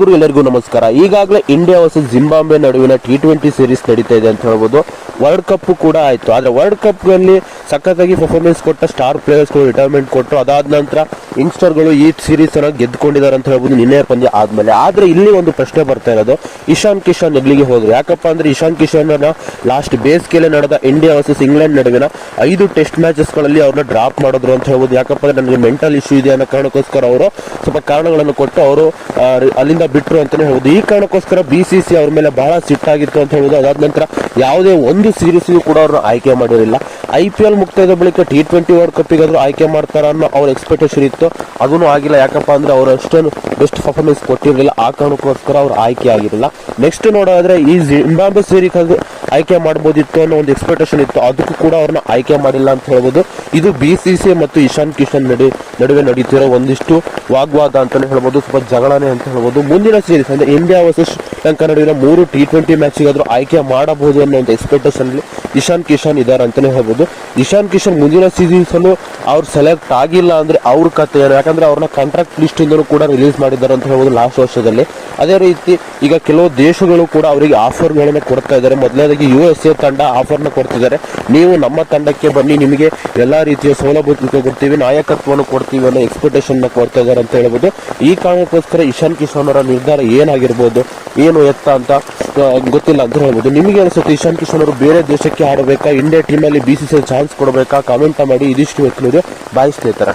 ಗುರು, ಎಲ್ಲರಿಗೂ ನಮಸ್ಕಾರ. ಈಗಾಗಲೇ ಇಂಡಿಯಾ ವರ್ಸಸ್ ಜಿಂಬಾಂಬೆ ನಡುವಿನ ಟಿ ಟ್ವೆಂಟಿ ಸೀರೀಸ್ ನಡೀತಾ ಇದೆ ಅಂತ ಹೇಳ್ಬೋದು. ವರ್ಲ್ಡ್ ಕಪ್ ಕೂಡ ಆಯಿತು. ಆದರೆ ವರ್ಲ್ಡ್ ಕಪ್ನಲ್ಲಿ ಸಖತ್ತಾಗಿ ಪರ್ಫಾರ್ಮೆನ್ಸ್ ಕೊಟ್ಟ ಸ್ಟಾರ್ ಪ್ಲೇಯರ್ಸ್ಗಳು ರಿಟೈರ್ಮೆಂಟ್ ಕೊಟ್ಟರು ಅದಾದ ನಂತರ ಯಂಗ್ಸ್ಟರ್ಗಳು ಈ ಸೀರೀಸ್ ಅನ್ನ ಗೆದ್ದುಕೊಂಡಿದ್ದಾರೆ ಅಂತ ಹೇಳ್ಬೋದು. ನಿನ್ನೆ ಪಂದ್ಯ ಆದ್ಮೇಲೆ. ಆದರೆ ಇಲ್ಲಿ ಒಂದು ಪ್ರಶ್ನೆ ಬರ್ತಾ ಇರೋದು. ಇಶಾನ್ ಕಿಶನ್ ಎಲ್ಲಿಗೆ ಹೋದ್ರು? ಯಾಕಪ್ಪ ಅಂದರೆ ಇಶಾನ್ ಕಿಶನ್ ಲಾಸ್ಟ್ ಬೇಸಿಗೆಯಲ್ಲಿ ನಡೆದ ಇಂಡಿಯಾ ವರ್ಸಸ್ ಇಂಗ್ಲೆಂಡ್ ನಡುವಿನ ಐದು ಟೆಸ್ಟ್ ಮ್ಯಾಚಸ್ಗಳಲ್ಲಿ ಅವ್ರನ್ನ ಡ್ರಾಪ್ ಮಾಡಿದ್ರು ಅಂತ ಹೇಳ್ಬೋದು. ಯಾಕಪ್ಪ ಅಂದರೆ ನನಗೆ ಮೆಂಟಲ್ ಇಶ್ಯೂ ಇದೆ ಅನ್ನೋ ಕಾರಣಕ್ಕೋಸ್ಕರ ಅವರು ಸ್ವಲ್ಪ ಕಾರಣಗಳನ್ನು ಕೊಟ್ಟು ಅವರು ಅಲ್ಲಿಂದ ಬಿಟ್ರು ಅಂತಾನೆ ಹೇಳ್ಬೋದು. ಈ ಕಾರಣಕ್ಕೋಸ್ಕರ ಬಿ ಸಿ ಸಿ ಅವ್ರ ಮೇಲೆ ಬಹಳ ಸಿಟ್ಟಾಗಿತ್ತು ಅಂತ ಹೇಳ್ಬೋದು. ಅದಾದ ನಂತರ ಯಾವುದೇ ಒಂದು ಸೀರೀಸ್ಗೂ ಕೂಡ ಅವರು ಆಯ್ಕೆ ಮಾಡಿರಲಿಲ್ಲ. ಐ ಪಿ ಎಲ್ ಮುಕ್ತಾಯದ ಬಳಿಕ ಟಿ ಟ್ವೆಂಟಿ ವರ್ಲ್ಡ್ ಕಪ್ಪಿಗಾದ್ರೂ ಆಯ್ಕೆ ಮಾಡ್ತಾರ ಅನ್ನೋ ಅವ್ರ ಎಕ್ಸ್ಪೆಕ್ಟೇಷನ್ ಇತ್ತು. ಅದೂ ಆಗಿಲ್ಲ. ಯಾಕಪ್ಪ ಅಂದ್ರೆ ಅವ್ರು ಅಷ್ಟೊಂದು ಬೆಸ್ಟ್ ಪರ್ಫಾರ್ಮೆನ್ಸ್ ಕೊಟ್ಟಿರಲಿಲ್ಲ. ಆ ಕಾರಣಕ್ಕೋಸ್ಕರ ಅವ್ರು ಆಯ್ಕೆ ಆಗಿರಲಿಲ್ಲ. ನೆಕ್ಸ್ಟ್ ನೋಡೋದಾದ್ರೆ ಈ ಜಿಂಬಾಬ್ವೆ ಸೀರೀಸ್ ಆಯ್ಕೆ ಮಾಡ್ಬೋದಿತ್ತು ಅನ್ನೋ ಒಂದು ಎಕ್ಸ್ಪೆಕ್ಟೇಷನ್ ಇತ್ತು. ಅದಕ್ಕೂ ಕೂಡ ಅವ್ರನ್ನ ಆಯ್ಕೆ ಮಾಡಿಲ್ಲ ಅಂತ ಹೇಳ್ಬೋದು. ಇದು ಬಿ ಸಿ ಸಿ ಮತ್ತು ಇಶಾನ್ ಕಿಶನ್ ನಡಿ, ನಡುವೆ ನಡೀತಿರೋ ಒಂದಿಷ್ಟು ವಾಗ್ವಾದ ಅಂತಲೇ ಹೇಳ್ಬೋದು. ಸ್ವಲ್ಪ ಜಗಳನೇ ಅಂತ ಹೇಳ್ಬೋದು. ಮುಂದಿನ ಸೀರೀಸ್ ಅಂದ್ರೆ ಇಂಡಿಯಾ ವರ್ಸಸ್ ಶ್ರೀಲಂಕಾ ನಡುವಿನ ಮೂರು ಟಿ ಟ್ವೆಂಟಿ ಮ್ಯಾಚ್ಗಾದರೂ ಆಯ್ಕೆ ಮಾಡಬಹುದು ಅನ್ನೋ ಒಂದು ಎಕ್ಸ್ಪೆಕ್ಟೇಷನ್ ಇಶಾನ್ ಕಿಶನ್ ಇದ್ದಾರೆ ಅಂತಲೇ ಹೇಳ್ಬೋದು. ಇಶಾನ್ ಕಿಶನ್ ಮುಂದಿನ ಸೀರೀಸ್ ಅವ್ರು ಸೆಲೆಕ್ಟ್ ಆಗಿಲ್ಲ ಅಂದ್ರೆ ಅವ್ರ ಕತೆ ಏನು? ಯಾಕಂದ್ರೆ ಅವ್ರನ್ನ ಕಾಂಟ್ರಾಕ್ಟ್ ಲಿಸ್ಟಿಂದಲೂ ಕೂಡ ರಿಲೀಸ್ ಮಾಡಿದ್ದಾರೆ ಅಂತ ಹೇಳ್ಬೋದು ಲಾಸ್ಟ್ ವರ್ಷದಲ್ಲಿ. ಅದೇ ರೀತಿ ಈಗ ಕೆಲವು ದೇಶಗಳು ಕೂಡ ಅವರಿಗೆ ಆಫರ್ಗಳನ್ನ ಕೊಡ್ತಾ ಇದ್ದಾರೆ. ಮೊದಲನೇದಾಗಿ ಯು ಎಸ್ ಎ ತಂಡ ಆಫರ್ನ ಕೊಡ್ತಿದ್ದಾರೆ. ನೀವು ನಮ್ಮ ತಂಡಕ್ಕೆ ಬನ್ನಿ, ನಿಮಗೆ ಎಲ್ಲಾ ರೀತಿಯ ಸೌಲಭ್ಯ ಕೊಡ್ತೀವಿ ನಾಯಕತ್ವವನ್ನು ಕೊಡ್ತೀವಿ ಅನ್ನೋ ಎಕ್ಸ್ಪೆಕ್ಟೇಷನ್ನ ಕೊಡ್ತಾ ಇದ್ದಾರೆ ಅಂತ ಹೇಳ್ಬೋದು. ಈ ಕಾರಣಕ್ಕೋಸ್ಕರ ಇಶಾನ್ ಕಿಶನ್ ಅವರ ನಿರ್ಧಾರ ಏನಾಗಿರ್ಬೋದು, ಏನು ಎತ್ತ ಅಂತ ಗೊತ್ತಿಲ್ಲ ಅಂತ ಹೇಳ್ಬೋದು. ನಿಮಗೆ ಅನಿಸುತ್ತೆ ಇಶಾನ್ ಕಿಶನ್ ಅವರು ಬೇರೆ ದೇಶಕ್ಕೆ ಆಡಬೇಕಾ ಇಂಡಿಯಾ ಟೀಮಲ್ಲಿ ಬಿ ಸಿ ಸಿ ಚಾನ್ಸ್ ಕೊಡಬೇಕಾ? ಕಾಮೆಂಟ್ ಮಾಡಿ, ಇದಿಷ್ಟು ವ್ಯಕ್ತಿ ಬಾಯ್ ಸ್ನೇಹಿತರ.